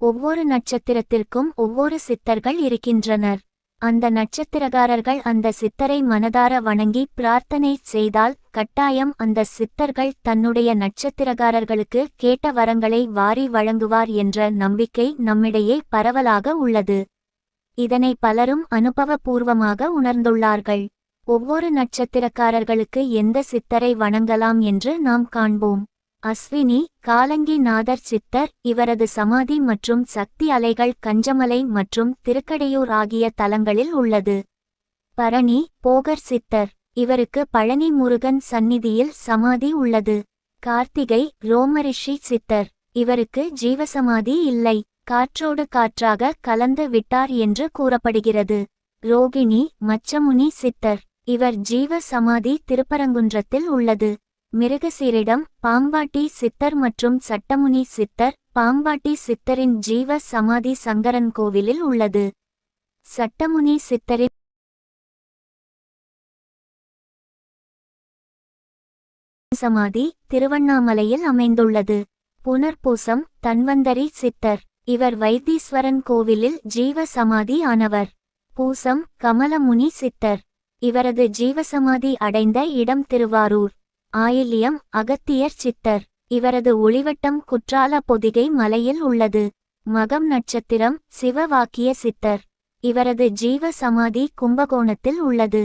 ஒவ்வொரு நட்சத்திரத்திற்கும் ஒவ்வொரு சித்தர்கள் இருக்கின்றனர். அந்த நட்சத்திரகாரர்கள் அந்த சித்தரை மனதார வணங்கி பிரார்த்தனை செய்தால் கட்டாயம் அந்த சித்தர்கள் தன்னுடைய நட்சத்திரகாரர்களுக்கு கேட்ட வரங்களை வாரி வழங்குவார் என்ற நம்பிக்கை நம்மிடையே பரவலாக உள்ளது. இதனை பலரும் அனுபவபூர்வமாக உணர்ந்துள்ளார்கள். ஒவ்வொரு நட்சத்திரக்காரர்களுக்கு எந்த சித்தரை வணங்கலாம் என்று நாம் காண்போம். அஸ்வினி காலங்கி நாதர் சித்தர் இவரது சமாதி மற்றும் சக்தி அலைகள் கஞ்சமலை மற்றும் திருக்கடையூர் ஆகிய தலங்களில் உள்ளது. பரணி போகர் சித்தர். இவருக்கு பழனி முருகன் சந்நிதியில் சமாதி உள்ளது. கார்த்திகை ரோமரிஷி சித்தர். இவருக்கு ஜீவசமாதி இல்லை. காற்றோடு காற்றாக கலந்து விட்டார் என்று கூறப்படுகிறது. ரோகிணி மச்சமுனி சித்தர். இவர் ஜீவ சமாதி திருப்பரங்குன்றத்தில் உள்ளது. மிருகசீரிடம் பாம்பாட்டி சித்தர் மற்றும் சட்டமுனி சித்தர் பாம்பாட்டி சித்தரின் ஜீவ சமாதி சங்கரன் கோவிலில் உள்ளது. சட்டமுனி சித்தரின் சமாதி திருவண்ணாமலையில் அமைந்துள்ளது. புனர்பூசம் தன்வந்தரி சித்தர் இவர் வைத்தீஸ்வரன் கோவிலில் ஜீவ சமாதி ஆனவர். பூசம் கமலமுனி சித்தர் இவரது ஜீவசமாதி அடைந்த இடம் திருவாரூர். ஆயில்யம் அகத்தியர் சித்தர். இவரது ஒளிவட்டம் குற்றால பொதிகை மலையில் உள்ளது. மகம் நட்சத்திரம் சிவவாக்கிய சித்தர். இவரது ஜீவ சமாதி கும்பகோணத்தில் உள்ளது.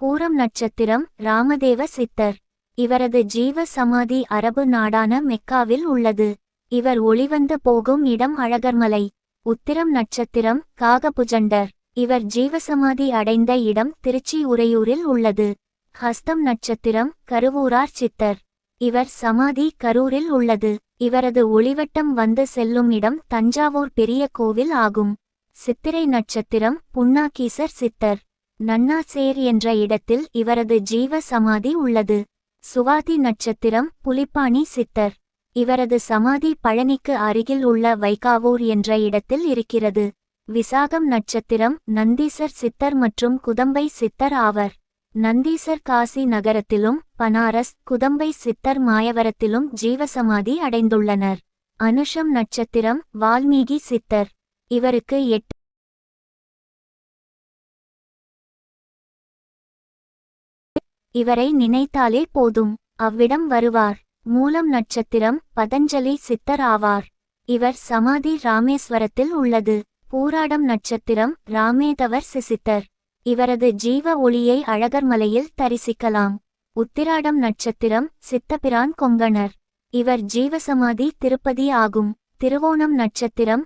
பூரம் நட்சத்திரம் ராமதேவ சித்தர். இவரது ஜீவ சமாதி அரபு நாடான மெக்காவில் உள்ளது. இவர் ஒளிவந்து போகும் இடம் அழகர்மலை. உத்திரம் நட்சத்திரம் காகபுஜண்டர். இவர் ஜீவசமாதி அடைந்த இடம் திருச்சி உறையூரில் உள்ளது. ஹஸ்தம் நட்சத்திரம் கருவூரார் சித்தர். இவர் சமாதி கரூரில் உள்ளது. இவரது ஒளிவட்டம் வந்து செல்லும் இடம் தஞ்சாவூர் பெரிய கோவில் ஆகும். சித்திரை நட்சத்திரம் புன்னாக்கீசர் சித்தர். நன்னாசேர் என்ற இடத்தில் இவரது ஜீவ சமாதி உள்ளது. சுவாதி நட்சத்திரம் புலிப்பாணி சித்தர். இவரது சமாதி பழனிக்கு அருகில் உள்ள வைகாவூர் என்ற இடத்தில் இருக்கிறது. விசாகம் நட்சத்திரம் நந்தீசர் சித்தர் மற்றும் குதம்பை சித்தர் ஆவர். நந்தீசர் காசி நகரத்திலும் பனாரஸ் குதம்பை சித்தர் மாயவரத்திலும் ஜீவசமாதி அடைந்துள்ளனர். அனுஷம் நட்சத்திரம் வால்மீகி சித்தர். இவருக்கு எட்டு இவரை நினைத்தாலே போதும். அவ்விடம் வருவார். மூலம் நட்சத்திரம் பதஞ்சலி சித்தர் ஆவார். இவர் சமாதி ராமேஸ்வரத்தில் உள்ளது. பூராடம் நட்சத்திரம் ராமேதவர் சிசித்தர். இவரது ஜீவ ஒளியை அழகர்மலையில் தரிசிக்கலாம். உத்திராடம் நட்சத்திரம் சித்தபிரான் கொங்கணர். இவர் ஜீவசமாதி திருப்பதி ஆகும். திருவோணம் நட்சத்திரம்